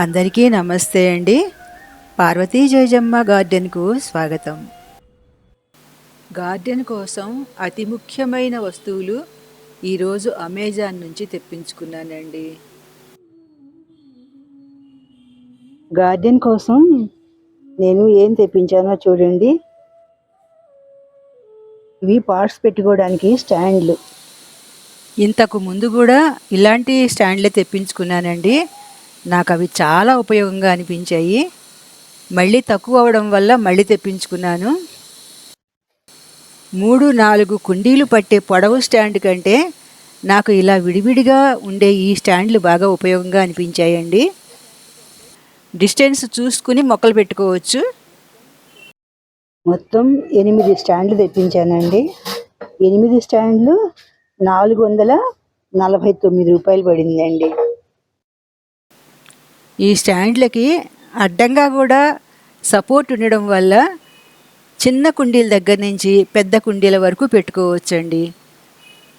అందరికీ నమస్తే అండి. పార్వతీ జయజమ్మ గార్డెన్కు స్వాగతం. గార్డెన్ కోసం అతి ముఖ్యమైన వస్తువులు ఈరోజు అమెజాన్ నుంచి తెప్పించుకున్నానండి. గార్డెన్ కోసం నేను ఏం తెప్పించానో చూడండి. ఇవి పార్ట్స్ పెట్టుకోవడానికి స్టాండ్లు. ఇంతకు ముందు కూడా ఇలాంటి స్టాండ్లే తెప్పించుకున్నానండి. నాకు అవి చాలా ఉపయోగంగా అనిపించాయి. మళ్ళీ తక్కువ అవడం వల్ల మళ్ళీ తెప్పించుకున్నాను. మూడు నాలుగు కుండీలు పట్టే పొడవు స్టాండ్ కంటే నాకు ఇలా విడివిడిగా ఉండే ఈ స్టాండ్లు బాగా ఉపయోగంగా అనిపించాయండి. డిస్టెన్స్ చూసుకుని మొక్కలు పెట్టుకోవచ్చు. మొత్తం ఎనిమిది స్టాండ్లు తెప్పించానండి. ఎనిమిది స్టాండ్లు నాలుగు వందల నలభై తొమ్మిది రూపాయలు పడిందండి. ఈ స్టాండ్లకి అడ్డంగా కూడా సపోర్ట్ ఉండడం వల్ల చిన్న కుండీల దగ్గర నుంచి పెద్ద కుండీల వరకు పెట్టుకోవచ్చండి.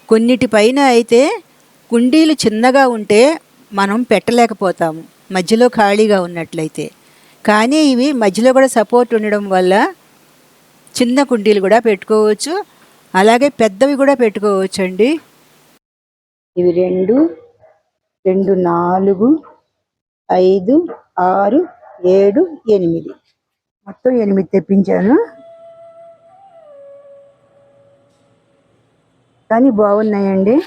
కొన్నిటిపైన అయితే కుండీలు చిన్నగా ఉంటే మనం పెట్టలేకపోతాము. మధ్యలో ఖాళీగా ఉన్నట్లయితే. కానీ ఇవి మధ్యలో కూడా సపోర్ట్ ఉండడం వల్ల చిన్న కుండీలు కూడా పెట్టుకోవచ్చు. అలాగే పెద్దవి కూడా పెట్టుకోవచ్చండి. ఇవి రెండు రెండు నాలుగు ఐదు ఆరు ఏడు ఎనిమిది. మొత్తం ఎనిమిది తెప్పించాను. కానీ బాగున్నాయండి.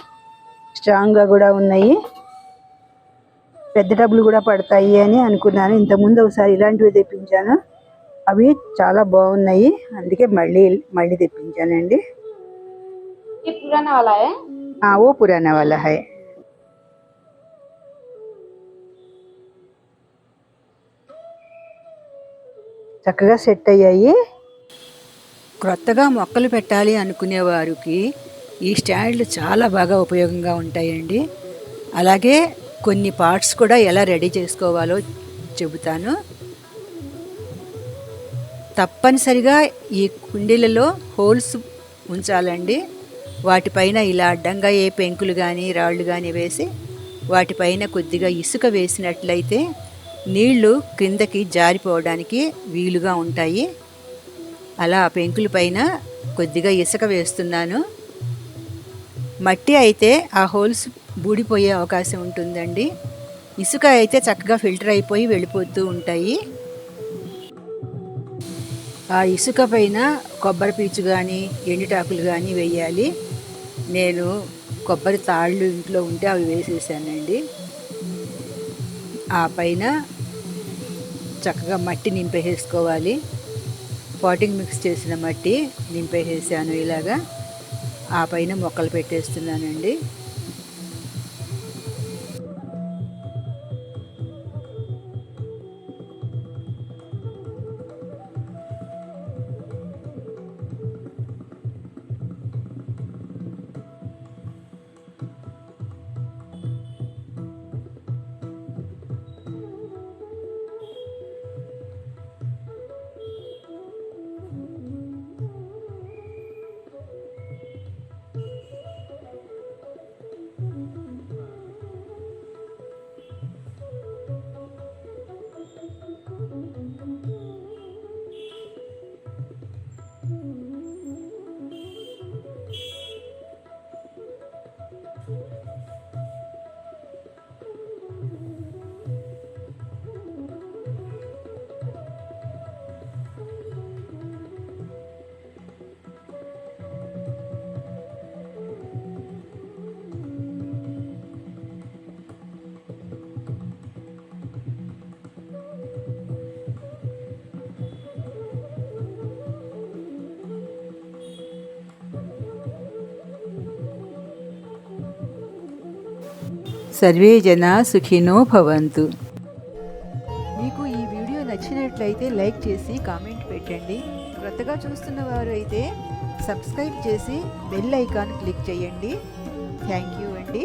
స్ట్రాంగ్గా కూడా ఉన్నాయి. పెద్ద డబ్బులు కూడా పడతాయి అని అనుకున్నాను. ఇంతకుముందు ఒకసారి ఇలాంటివి తెప్పించాను. అవి చాలా బాగున్నాయి. అందుకే మళ్ళీ మళ్ళీ తెప్పించానండి. ఓ పురాణ వాళ్ళ హాయ్ చక్కగా సెట్ అయ్యాయి. క్రొత్తగా మొక్కలు పెట్టాలి అనుకునే వారికి ఈ స్టాండ్లు చాలా బాగా ఉపయోగంగా ఉంటాయండి. అలాగే కొన్ని పార్ట్స్ కూడా ఎలా రెడీ చేసుకోవాలో చెబుతాను. తప్పనిసరిగా ఈ కుండీలలో హోల్స్ ఉంచాలండి. వాటిపైన ఇలా అడ్డంగా ఏ పెంకులు కానీ రాళ్ళు కానీ వేసి వాటిపైన కొద్దిగా ఇసుక వేసినట్లయితే నీళ్ళు క్రిందకి జారిపోవడానికి వీలుగా ఉంటాయి. అలా ఆ పెంకుల పైన కొద్దిగా ఇసుక వేస్తున్నాను. మట్టి అయితే ఆ హోల్స్ బూడిపోయే అవకాశం ఉంటుందండి. ఇసుక అయితే చక్కగా ఫిల్టర్ అయిపోయి వెళ్ళిపోతూ ఉంటాయి. ఆ ఇసుక పైన కొబ్బరి పీచు కానీ ఎండుటాకులు కానీ వేయాలి. నేను కొబ్బరి తాళ్ళు ఇంట్లో ఉంటే అవి వేసేసానండి. ఆ పైన చక్కగా మట్టి నింపేసుకోవాలి పాటింగ్ మిక్స్ చేసిన మట్టి నింపేసేసాను ఇలాగా. ఆ పైన మొక్కలు పెట్టేస్తున్నానండి. సర్వే జన సుఖినో భవంతు. మీకు ఈ వీడియో నచ్చినట్లయితే లైక్ చేసి కామెంట్ పెట్టండి. క్రొత్తగా చూస్తున్న వారు అయితే సబ్స్క్రైబ్ చేసి బెల్ ఐకాన్ క్లిక్ చేయండి. థ్యాంక్ యూ అండి.